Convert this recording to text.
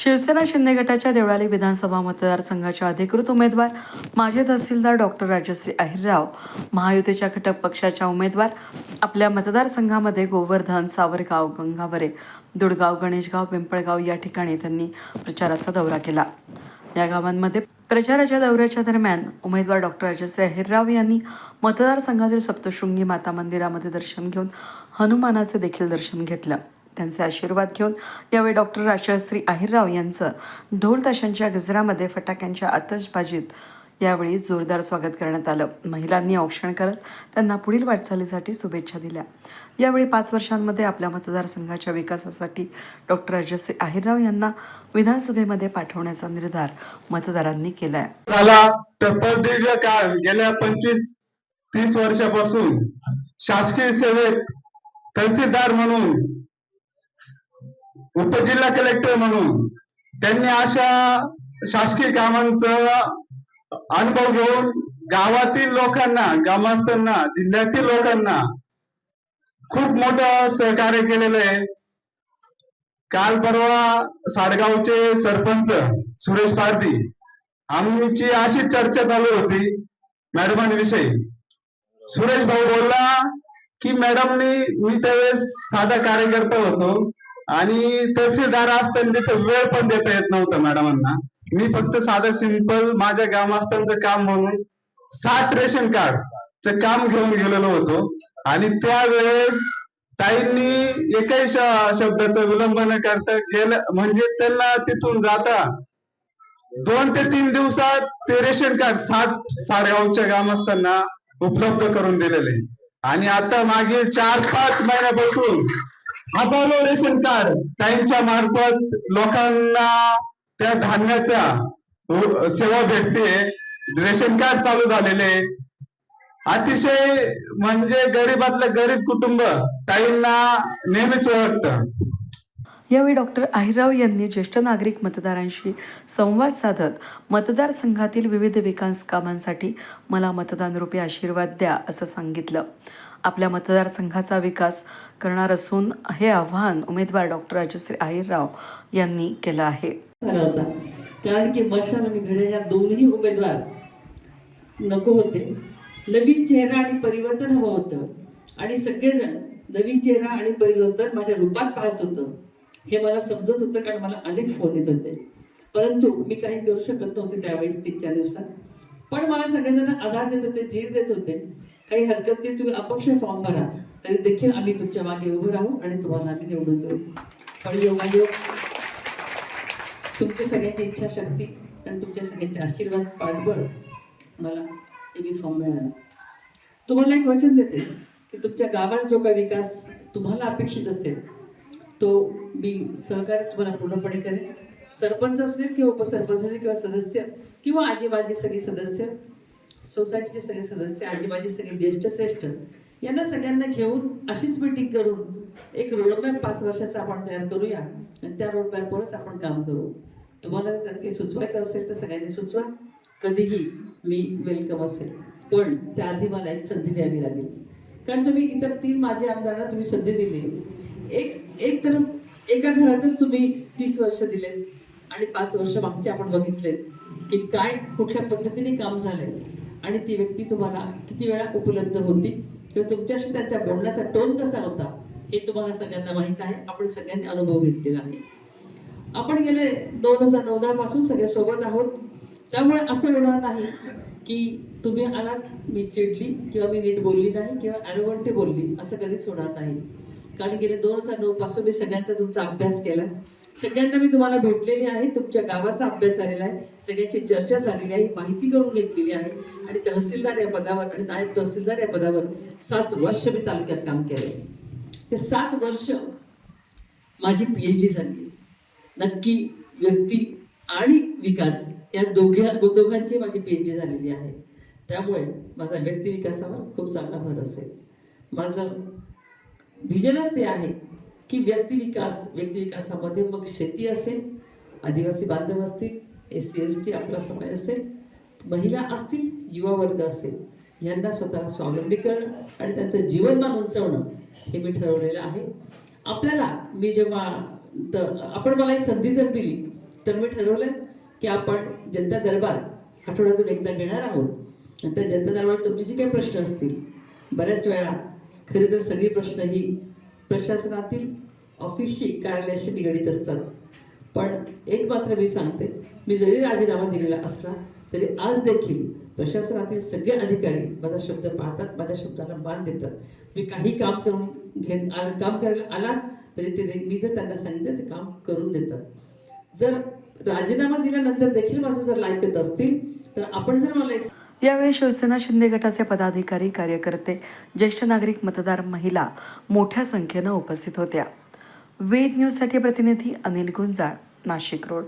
शिवसेना शिंदे गटाच्या देवळाली विधानसभा मतदारसंघाच्या अधिकृत उमेदवार माजी तहसीलदार डॉक्टर राजश्री अहिरराव महायुतीच्या घटक पक्षाच्या उमेदवार आपल्या मतदारसंघामध्ये गोवर्धन सावरगाव गंगावरे दुडगाव गणेशगाव पिंपळगाव या ठिकाणी त्यांनी प्रचाराचा दौरा केला. या गावांमध्ये प्रचाराच्या दौऱ्याच्या दरम्यान उमेदवार डॉक्टर राजश्री अहिरराव यांनी मतदारसंघातील सप्तशृंगी माता मंदिरामध्ये दर्शन घेऊन हनुमानाचे देखील दर्शन घेतलं. त्यांचे आशीर्वाद घेऊन यावेळी डॉक्टर राजश्री अहिरराव यांचं ढोल ताशांच्या गजरामध्ये फटाक्यांच्या आतषबाजीत यावेळी जोरदार स्वागत करण्यात आलं. महिलांनी औक्षण करत त्यांना पुढील वाटचालीसाठी शुभेच्छा दिल्या. यावेळी पाच वर्षांमध्ये आपल्या मतदारसंघाच्या विकासासाठी डॉक्टर राजश्री अहिरराव यांना विधानसभेमध्ये पाठवण्याचा निर्धार मतदारांनी केला गेल्या पंचवीस तीस वर्षापासून शासकीय सेवेत तहसीलदार म्हणून उपजिल्हा कलेक्टर म्हणून त्यांनी अशा शासकीय कामांचा अनुभव घेऊन गावातील लोकांना ग्रामस्थांना जिल्ह्यातील लोकांना खूप मोठं सहकार्य केलेलं आहे. काल परवा साडगावचे सरपंच सुरेश पारधी आमची अशी चर्चा चालू होती मॅडमांविषयी. सुरेश भाऊ बोलला की मॅडमनी मी त्यावेळेस साधा कार्यकर्ता होतो. आणि तहसीलदार असताना तिथं वेळ पण देता येत नव्हतं मॅडमांना. मी फक्त साधं सिंपल माझ्या ग्रामस्थांचं काम म्हणून सात रेशन कार्ड च काम घेऊन गेलेलो होतो. आणि त्यावेळेस ताईंनी एकही शब्दाचा विलंब न करता गेलं म्हणजे त्यांना तिथून जाता दोन ते तीन दिवसात ते रेशन कार्ड सात साडेगावच्या ग्रामस्थांना उपलब्ध करून दिलेले. आणि आता मागील चार पाच महिन्यापासून हजारो रेशन कार्ड त्यांच्या मार्फत लोकांना त्या धान्याच्या सेवा भेटते. रेशन कार्ड चालू झालेले. अतिशय म्हणजे गरीबातलं गरीब कुटुंब ताईंना नेहमीच ओळखतं. यावेळी डॉक्टर अहिरराव यांनी ज्येष्ठ नागरिक मतदारांशी संवाद साधत मतदारसंघातील विविध विकास कामांसाठी मला मतदान मतदानरूपी आशीर्वाद द्या असं सांगितलं. आपल्या मतदारसंघाचा विकास करणार असून हे आव्हान उमेदवार डॉक्टर राजश्री आहिरराव यांनी केलं आहे. कारण की मशाल आणि घडे या दोन्ही उमेदवार नको होते. नवीन चेहरा आणि परिवर्तन हवं होतं. आणि सगळेजण नवीन चेहरा आणि परिवर्तन माझ्या रूपात पाहत होतं. हे मला समजत होतं कारण मला अनेक फोन येत होते. परंतु मी काही करू शकत नव्हते त्यावेळेस तीन चार दिवसात. पण मला सगळेजण आधार देत होते धीर देत होते. काही हरकत नाही तुम्ही अपक्ष फॉर्म भरा. तरी देखील आम्ही तुमच्या मागे उभं राहू आणि तुम्हाला आम्ही निवडून देऊ. पण योगायोग तुमच्या सगळ्यांची इच्छाशक्ती आणि तुमच्या सगळ्यांचे आशीर्वाद पाठबळ मला मी फॉर्म मिळाला. तुम्हाला एक वचन देते की तुमच्या गावात जो काही विकास तुम्हाला अपेक्षित असेल तो मी सहकार्य तुम्हाला पूर्णपणे करेन. सरपंच असू देत किंवा उपसरपंच असू देत किंवा सदस्य किंवा आजी माजी सगळी सदस्य सोसायटीचे सगळे सदस्य आजीबाजी सगळे ज्येष्ठ श्रेष्ठ यांना सगळ्यांना घेऊन अशीच मीटिंग करून एक रोडमॅप पाच वर्षाचा आपण तयार करूया आणि त्या रोडमॅपवरच आपण काम करू. तुम्हाला जर त्यात काही सुचवायचं असेल तर सगळ्यांनी सुचवा. कधीही मी वेलकम असेल. पण त्याआधी मला एक संधी द्यावी लागेल. कारण तुम्ही इतर तीन माझे आमदारांना तुम्ही संधी दिली. एक एक तर एका घरातच तुम्ही तीस वर्ष दिलेत आणि पाच वर्ष मागचे आपण बघितलेत की काय कुठल्या पद्धतीने काम झालंय. आणि ती व्यक्ती तुम्हाला किती वेळा उपलब्ध होती? किंवा तुमच्याशी त्यांचा बोलण्याचा टोन कसा होता? हे तुम्हाला सगळ्यांना माहीत आहे. आपण सगळ्यांनी अनुभव घेतलेला आहे. आपण गेले दोन हजार नऊ पासून सगळे सोबत आहोत. त्यामुळे असं होणार नाही की तुम्ही आलात मी चिडली किंवा मी नीट बोलली नाही किंवा ॲरोगंटी बोलली. असं कधीच होणार नाही. कारण गेले दोन हजार नऊ पासून मी सगळ्यांचा तुमचा अभ्यास केला सगळ्यांना मी तुम्हाला भेटलेली आहे तुमच्या गावाचा अभ्यास झालेला आहे सगळ्यांची चर्चा झालेली आहे माहिती करून घेतलेली आहे. आणि तहसीलदार या पदावर आणि नायब तहसीलदार या पदावर सात वर्ष मी तालुक्यात काम केलं ते सात वर्ष माझी पी एच डी झाली. नक्की व्यक्ती आणि विकास या दोघ्या दोघांची माझी पी एच डी झालेली आहे. त्यामुळे माझा व्यक्ती विकासावर खूप चांगला भर असेल. माझं व्हिजनच ते आहे की व्यक्ती विकास व्यक्ती विकासामध्ये मग शेती असेल आदिवासी बांधव असतील एस सी एस टी आपला समाज असेल महिला असतील युवा वर्ग असेल यांना स्वतःला स्वावलंबी करणं आणि त्यांचं जीवनमान उंचावणं हे मी ठरवलेलं आहे. आपल्याला मी जेव्हा तर आपण मला ही संधी जर दिली तर मी ठरवलं की आपण जनता दरबार आठवड्यातून एकदा घेणार आहोत. नंतर जनता दरबार तुमचे जे काही प्रश्न असतील बऱ्याच वेळा खरे तर सगळी प्रश्न ही प्रशासनातील ऑफिसशी कार्यालयाशी निगडीत असतात. पण एक मात्र मी सांगते मी जरी राजीनामा दिलेला असला तरी आज देखील प्रशासनातील सगळे अधिकारी माझा शब्द पाळतात माझ्या शब्दाला मान देतात. मी काही काम करून घे काम करायला आलात तरी ते मी जर त्यांना सांगितलं ते काम करून देतात. जर राजीनामा दिल्यानंतर देखील माझं जर लायकत असतील तर आपण जर मला एक यावेळी शिवसेना शिंदे गटाचे पदाधिकारी कार्यकर्ते ज्येष्ठ नागरिक मतदार महिला मोठ्या संख्येनं उपस्थित होत्या. वेद न्यूजसाठी प्रतिनिधी अनिल गुंजाळ नाशिक रोड.